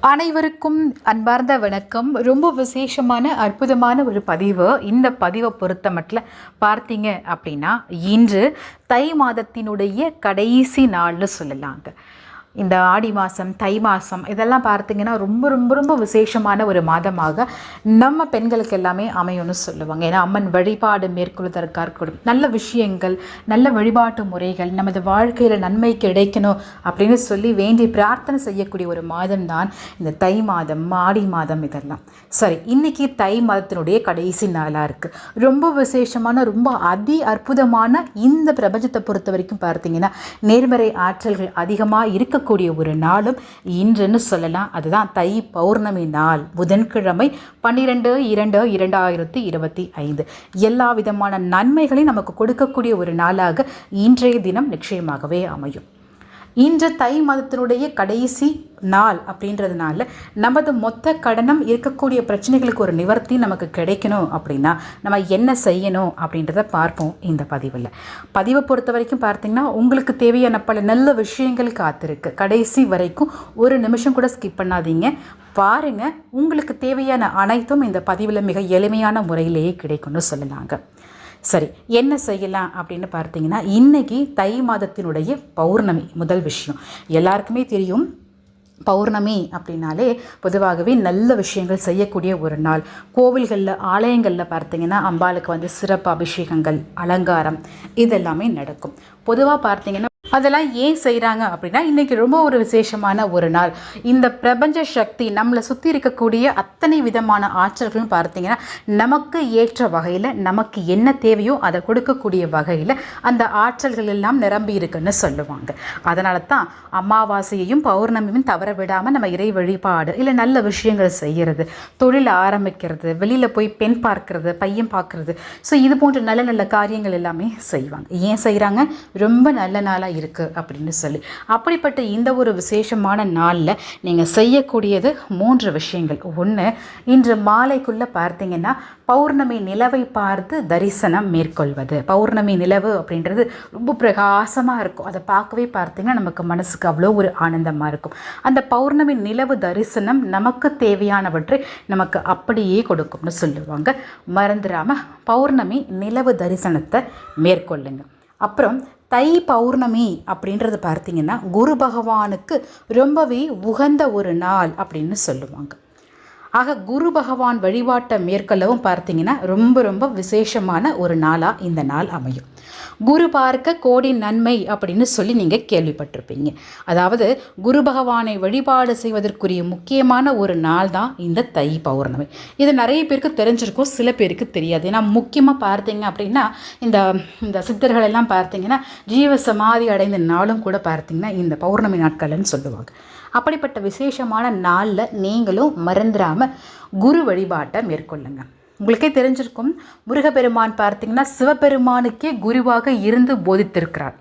அனைவருக்கும் அன்பார்ந்த வணக்கம். ரொம்ப விசேஷமான அற்புதமான ஒரு பதிவு. இந்த பதிவை பொறுத்த மட்டும் பார்த்தீங்க அப்படின்னா இன்று தை மாதத்தினுடைய கடைசி நாள்னு சொல்லலாங்க. இந்த ஆடி மாதம் தை மாதம் இதெல்லாம் பார்த்தீங்கன்னா ரொம்ப ரொம்ப ரொம்ப விசேஷமான ஒரு மாதமாக நம்ம பெண்களுக்கு எல்லாமே அமையும்னு சொல்லுவாங்க. ஏன்னா அம்மன் வழிபாடு மேற்கொள்வதற்காக இருக்கட்டும் நல்ல விஷயங்கள் நல்ல வழிபாட்டு முறைகள் நமது வாழ்க்கையில் நன்மை கிடைக்கணும் அப்படின்னு சொல்லி வேண்டி பிரார்த்தனை செய்யக்கூடிய ஒரு மாதம் தான் இந்த தை மாதம் ஆடி மாதம் இதெல்லாம். சரி இன்னைக்கு தை மாதத்தினுடைய கடைசி நாளாக இருக்குது ரொம்ப விசேஷமான ரொம்ப அதி அற்புதமான இந்த பிரபஞ்சத்தை பொறுத்த வரைக்கும் பார்த்தீங்கன்னா நேர்மறை ஆற்றல்கள் அதிகமாக இருக்க இருக்கக்கூடிய ஒரு நாளும் இன்றுன்னு சொல்லலாம். அதுதான் தை பௌர்ணமி நாள். புதன்கிழமை பன்னிரெண்டு இரண்டு இரண்டாயிரத்தி இருபத்தி ஐந்து. எல்லா விதமான நன்மைகளையும் நமக்கு கொடுக்கக்கூடிய ஒரு நாளாக இன்றைய தினம் நிச்சயமாகவே அமையும். இன்று தை மாதத்தினுடைய கடைசி நாள் அப்படின்றதுனால நமது மொத்த கடனம் இருக்கக்கூடிய பிரச்சனைகளுக்கு ஒரு நிவர்த்தி நமக்கு கிடைக்கணும் அப்படின்னா நம்ம என்ன செய்யணும் அப்படின்றத பார்ப்போம் இந்த பதிவில். பதிவை பொறுத்த வரைக்கும் பார்த்தீங்கன்னா உங்களுக்கு தேவையான பல நல்ல விஷயங்கள் காத்திருக்கு. கடைசி வரைக்கும் ஒரு நிமிஷம் கூட ஸ்கிப் பண்ணாதீங்க. பாருங்க உங்களுக்கு தேவையான அனைத்தும் இந்த பதிவில் மிக எளிமையான முறையிலேயே கிடைக்கும்னு சொல்லலாங்க சரி என்ன செய்யலாம் அப்படின்னு பார்த்தீங்கன்னா இன்னைக்கு தை மாதத்தினுடைய பௌர்ணமி முதல் விஷயம். எல்லாருக்குமே தெரியும் பௌர்ணமி அப்படின்னாலே பொதுவாகவே நல்ல விஷயங்கள் செய்யக்கூடிய ஒரு நாள். கோவில்களில் ஆலயங்களில் பார்த்திங்கன்னா அம்பாளுக்கு வந்து சிறப்பு அபிஷேகங்கள் அலங்காரம் இதெல்லாமே நடக்கும். பொதுவாக பார்த்திங்கன்னா அதெல்லாம் ஏன் செய்கிறாங்க அப்படின்னா இன்றைக்கி ரொம்ப ஒரு விசேஷமான ஒரு நாள். இந்த பிரபஞ்ச சக்தி நம்மளை சுற்றி இருக்கக்கூடிய அத்தனை விதமான ஆற்றல்களும் பார்த்தீங்கன்னா நமக்கு ஏற்ற வகையில் நமக்கு என்ன தேவையோ அதை கொடுக்கக்கூடிய வகையில் அந்த ஆற்றல்கள் எல்லாம் நிரம்பி இருக்குன்னு சொல்லுவாங்க. அதனால தான் அமாவாசையையும் பௌர்ணமியும் தவற விடாமல் நம்ம இறை வழிபாடு இல்லை நல்ல விஷயங்கள் செய்கிறது தொழில் ஆரம்பிக்கிறது வெளியில் போய் பெண் பார்க்கறது பையன் பார்க்கறது. ஸோ இது போன்ற நல்ல நல்ல காரியங்கள் எல்லாமே செய்வாங்க. ஏன் செய்கிறாங்க ரொம்ப நல்ல நாளாக இருக்குது அப்படின்னு சொல்லி. அப்படிப்பட்ட இந்த ஒரு விசேஷமான நாளில் நீங்கள் செய்யக்கூடியது மூன்று விஷயங்கள். ஒன்று இன்று மாலைக்குள்ளே பார்த்தீங்கன்னா பௌர்ணமி நிலவை பார்த்து தரிசனம் மேற்கொள்வது. பௌர்ணமி நிலவு அப்படின்றது ரொம்ப பிரகாசமாக இருக்கும். அதை பார்க்கவே பார்த்தீங்கன்னா நமக்கு மனசுக்கு அவ்வளோ ஒரு ஆனந்தமாக இருக்கும். அந்த பௌர்ணமி நிலவு தரிசனம் நமக்கு தேவையானவற்றை நமக்கு அப்படியே கொடுக்கும்னு சொல்லுவாங்க. மறந்துடாமல் பௌர்ணமி நிலவு தரிசனத்தை மேற்கொள்ளுங்கள் அப்புறம் தை பௌர்ணமி அப்படின்றது பார்த்தீங்கன்னா குரு பகவானுக்கு ரொம்பவே உகந்த ஒரு நாள் அப்படின்னு சொல்லுவாங்க. ஆக குரு பகவான் வழிபாட்டை மேற்கொள்ளவும் பார்த்தீங்கன்னா ரொம்ப ரொம்ப விசேஷமான ஒரு நாளாக இந்த நாள் அமையும். குரு பார்க்க கோடி நன்மை அப்படின்னு சொல்லி நீங்கள் கேள்விப்பட்டிருப்பீங்க. அதாவது குரு பகவானை வழிபாடு செய்வதற்குரிய முக்கியமான ஒரு நாள் தான் இந்த தை பௌர்ணமி. இது நிறைய பேருக்கு தெரிஞ்சிருக்கும் சில பேருக்கு தெரியாது. ஏன்னா முக்கியமாக பார்த்தீங்க அப்படின்னா இந்த இந்த சித்தர்கள் எல்லாம் பார்த்தீங்கன்னா ஜீவ சமாதி அடைந்த நாளும் கூட பார்த்தீங்கன்னா இந்த பௌர்ணமி நாட்கள்னு சொல்லுவாங்க. அப்படிப்பட்ட விசேஷமான நாளில் நீங்களும் மறந்துடாமல் குரு வழிபாட்டை மேற்கொள்ளுங்க. உங்களுக்கே தெரிஞ்சிருக்கும் முருகப்பெருமான் பார்த்தீங்கன்னா சிவபெருமானுக்கே குருவாக இருந்து போதித்திருக்கிறார்.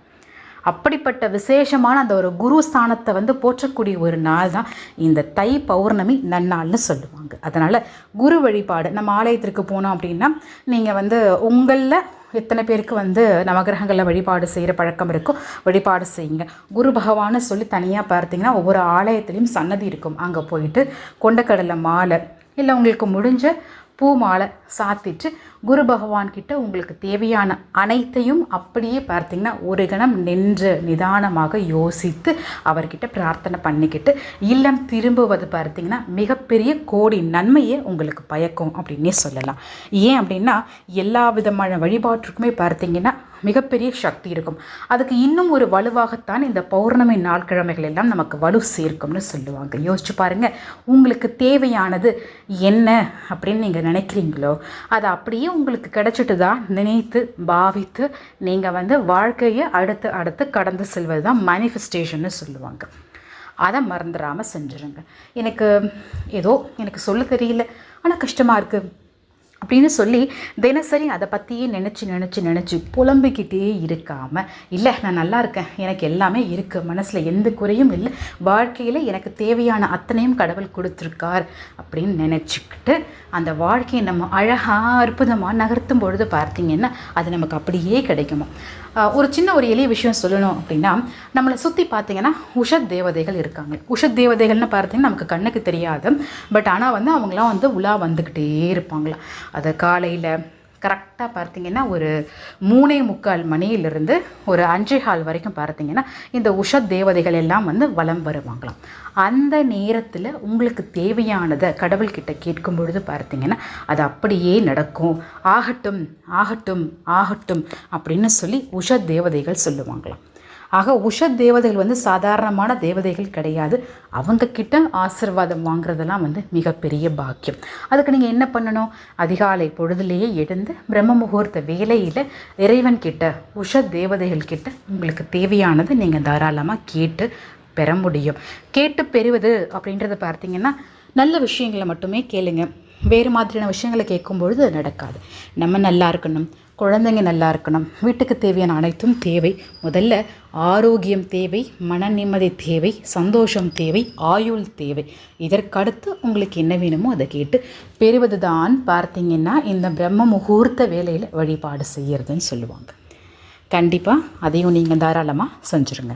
அப்படிப்பட்ட விசேஷமான அந்த ஒரு குரு ஸ்தானத்தை வந்து போற்றக்கூடிய ஒரு நாள் தான் இந்த தை பௌர்ணமி நன்னாள்னு சொல்லுவாங்க. அதனால் குரு வழிபாடு நம்ம ஆலயத்திற்கு போனோம் அப்படின்னா நீங்கள் வந்து உங்களில் எத்தனை பேருக்கு வந்து நவகிரகங்களில் வழிபாடு செய்கிற பழக்கம் இருக்கோ வழிபாடு செய்யுங்க. குரு பகவானை சொல்லி தனியாக பார்த்தீங்கன்னா ஒவ்வொரு ஆலயத்துலேயும் சன்னதி இருக்கும். அங்கே போயிட்டு கொண்டக்கடலை மாலை இல்லை உங்களுக்கு முடிஞ்ச பூ மாலை சாத்திட்டு குரு பகவான்கிட்ட உங்களுக்கு தேவையான அனைத்தையும் அப்படியே பார்த்தீங்கன்னா ஒரு கணம் நின்று நிதானமாக யோசித்து அவர்கிட்ட பிரார்த்தனை பண்ணிக்கிட்டு இல்லம் திரும்புவது பார்த்திங்கன்னா மிகப்பெரிய கோடி நன்மையை உங்களுக்கு பயக்கும் அப்படின்னே சொல்லலாம். ஏன் அப்படின்னா எல்லா விதமான வழிபாட்டிற்குமே பார்த்திங்கன்னா மிகப்பெரிய சக்தி இருக்கும். அதுக்கு இன்னும் ஒரு வலுவாகத்தான் இந்த பௌர்ணமி நாட்கிழமைகள் எல்லாம் நமக்கு வலு சேர்க்கும்னு சொல்லுவாங்க. யோசிச்சு பாருங்க உங்களுக்கு தேவையானது என்ன அப்படின்னு நீங்கள் நினைக்கிறீங்களோ அது அப்படியே உங்களுக்கு கிடைச்சிட்டு தான் நினைத்து பாவித்து நீங்கள் வந்து வாழ்க்கையை அடுத்து அடுத்து கடந்து செல்வது தான் மேனிஃபெஸ்டேஷன்னு சொல்லுவாங்க. அதை மறந்துடாமல் செஞ்சுருங்க. எனக்கு ஏதோ எனக்கு சொல்ல தெரியல. ஆனால் கஷ்டமாக இருக்குது அப்படின்னு சொல்லி தினசரி அதை பற்றியே நினச்சி நினச்சி நினச்சி புலம்பிக்கிட்டே இருக்காமல் இல்லை நான் நல்லா இருக்கேன். எனக்கு எல்லாமே இருக்குது மனசில் எந்த குறையும் இல்லை. வாழ்க்கையில் எனக்கு தேவையான அத்தனையும் கடவுள் கொடுத்துருக்கார். அப்படின்னு நினச்சிக்கிட்டு அந்த வாழ்க்கையை நம்ம அழகாக அற்புதமாக நகர்த்தும் பொழுது பார்த்தீங்கன்னா அது நமக்கு அப்படியே கிடைக்குமா ஒரு சின்ன ஒரு எளிய விஷயம் சொல்லணும் அப்படின்னா நம்மளை சுற்றி பார்த்தீங்கன்னா உஷத் தேவதைகள் இருக்காங்க. உஷத் தேவதைகள்னு பார்த்தீங்கன்னா நமக்கு கண்ணுக்கு தெரியாது. பட் ஆனால் வந்து அவங்களாம் வந்து உலா வந்துக்கிட்டே இருப்பாங்களாம் அதை காலையில் கரெக்டாக பார்த்தீங்கன்னா ஒரு மூணே முக்கால் மணியிலிருந்து ஒரு அஞ்சே கால் வரைக்கும் பார்த்தீங்கன்னா இந்த உஷத் தேவதைகள் எல்லாம் வந்து வலம் வருவாங்களாம். அந்த நேரத்தில் உங்களுக்கு தேவையானதை கடவுள்கிட்ட கேட்கும் பொழுது பார்த்தீங்கன்னா அது அப்படியே நடக்கும். ஆகட்டும் ஆகட்டும் ஆகட்டும் அப்படின்னு சொல்லி உஷத் தேவதைகள் சொல்லுவாங்களாம். ஆக உஷத் தேவதைகள் வந்து சாதாரணமான தேவதைகள் கிடையாது. அவங்க கிட்ட ஆசீர்வாதம் வாங்குறதெல்லாம் வந்து மிகப்பெரிய பாக்கியம். அதுக்கு நீங்கள் என்ன பண்ணணும்? அதிகாலை பொழுதுலேயே எழுந்து பிரம்ம முகூர்த்த வேலையில் இறைவன் கிட்ட உஷத் தேவதைகள் கிட்ட உங்களுக்கு தேவையானது நீங்கள் தாராளமாக கேட்டு பெற முடியும். கேட்டு பெறுவது அப்படின்றத பார்த்தீங்கன்னா நல்ல விஷயங்களை மட்டுமே கேளுங்க. வேறு மாதிரியான விஷயங்களை கேட்கும்பொழுது அது நடக்காது. நம்ம நல்லா இருக்கணும். குழந்தைங்க நல்லா இருக்கணும். வீட்டுக்கு தேவையான அனைத்தும் தேவை. முதல்ல ஆரோக்கியம் தேவை மன நிம்மதி தேவை சந்தோஷம் தேவை ஆயுள் தேவை. இதற்கடுத்து உங்களுக்கு என்ன வேணுமோ அதை கேட்டு பெறுவது தான் பார்த்தீங்கன்னா இந்த பிரம்ம முகூர்த்த வேலையில் வழிபாடு செய்கிறதுன்னு சொல்லுவாங்க. கண்டிப்பாக அதையும் நீங்கள் தாராளமாக செஞ்சுருங்க.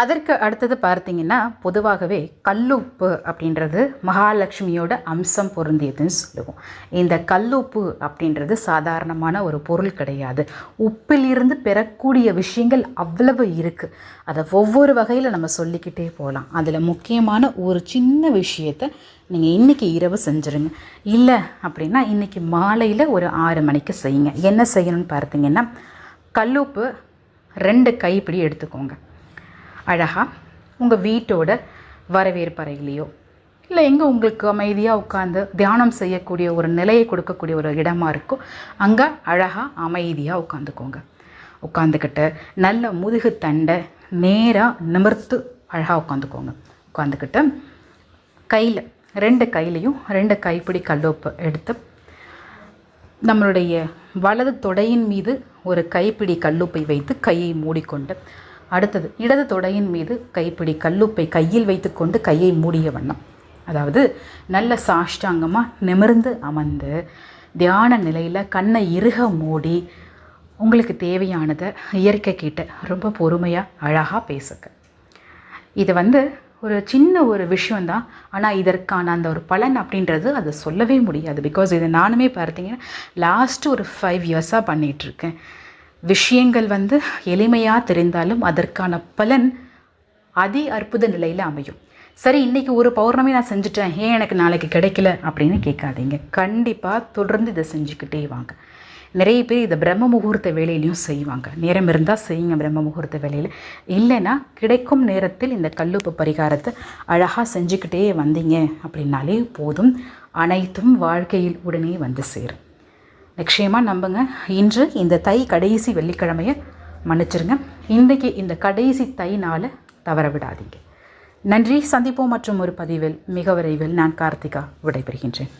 அதற்கு அடுத்தது பார்த்தீங்கன்னா பொதுவாகவே கல்லுப்பு அப்படின்றது மகாலட்சுமியோட அம்சம் பொருந்தியதுன்னு சொல்லுவோம். இந்த கல்லுப்பு அப்படின்றது சாதாரணமான ஒரு பொருள் கிடையாது. உப்பிலிருந்து பெறக்கூடிய விஷயங்கள் அவ்வளவு இருக்குது அதை ஒவ்வொரு வகையில் நம்ம சொல்லிக்கிட்டே போகலாம். அதில் முக்கியமான ஒரு சின்ன விஷயத்தை நீங்கள் இன்றைக்கி இரவு செஞ்சுருங்க. இல்லை அப்படின்னா இன்றைக்கி மாலையில் ஒரு ஆறு மணிக்கு செய்யுங்க. என்ன செய்யணும்னு பார்த்தீங்கன்னா கல்லுப்பு ரெண்டு கைப்பிடி எடுத்துக்கோங்க. அழகாக உங்கள் வீட்டோட வரவேற்பறையிலையோ இல்லை எங்கே உங்களுக்கு அமைதியாக உட்காந்து தியானம் செய்யக்கூடிய ஒரு நிலையை கொடுக்கக்கூடிய ஒரு இடமா இருக்கோ அங்கே அழகாக அமைதியாக உட்காந்துக்கோங்க உட்காந்துக்கிட்டு நல்ல முதுகு தண்டை நேராக நிமிர்த்து அழகாக உட்காந்துக்கோங்க உட்காந்துக்கிட்டு கையில் ரெண்டு கையிலையும் ரெண்டு கைப்பிடி கல்லோப்பு எடுத்து நம்மளுடைய வலது தொடையின் மீது ஒரு கைப்பிடி கல்லுப்பை வைத்து கையை மூடிக்கொண்டு அடுத்தது இடது தொடையின் மீது கைப்பிடி கல்லுப்பை கையில் வைத்துக்கொண்டு கையை மூடிய வண்ணம். அதாவது நல்ல சாஷ்டாங்கமாக நிமிர்ந்து அமர்ந்து தியான நிலையில் கண்ணை இறுக மூடி உங்களுக்கு தேவையானதை இயற்கை கிட்ட ரொம்ப பொறுமையாக அழகாக பேசுங்க. இது வந்து ஒரு சின்ன ஒரு விஷயந்தான் ஆனால் இதற்கான அந்த ஒரு பலன் அப்படின்றது அதை சொல்லவே முடியாது. பிகாஸ் இதை நானுமே பார்த்தீங்கன்னா லாஸ்ட் ஒரு ஃபைவ் இயர்ஸாக பண்ணிகிட்ருக்கேன் விஷயங்கள் வந்து எளிமையாக தெரிந்தாலும் அதற்கான பலன் அதி அற்புத நிலையில் அமையும். சரி இன்றைக்கி ஒரு பௌர்ணமி நான் செஞ்சுட்டேன். ஏன் எனக்கு நாளைக்கு கிடைக்கல? அப்படின்னு கேட்காதீங்க. கண்டிப்பாக தொடர்ந்து இதை செஞ்சுக்கிட்டே வாங்க. நிறைய பேர் இதை பிரம்ம முகூர்த்த வேலையிலையும் செய்வாங்க. நேரம் இருந்தால் செய்யுங்க பிரம்ம முகூர்த்த வேலையில். இல்லைன்னா கிடைக்கும் நேரத்தில் இந்த கல்லுப்பு பரிகாரத்தை அழகாக செஞ்சுக்கிட்டே வந்தீங்க அப்படின்னாலே போதும். அனைத்தும் வாழ்க்கையில் உடனே வந்து சேரும். நிச்சயமாக நம்புங்க. இன்று இந்த தை கடைசி வெள்ளிக்கிழமையை மன்னிச்சிருங்க. இன்றைக்கி இந்த கடைசி தை நாளை தவற விடாதீங்க. நன்றி. சந்திப்போம் மற்றும் ஒரு பதிவில் மிக விரைவில் நான் கார்த்திகா விடைபெறுகின்றேன்.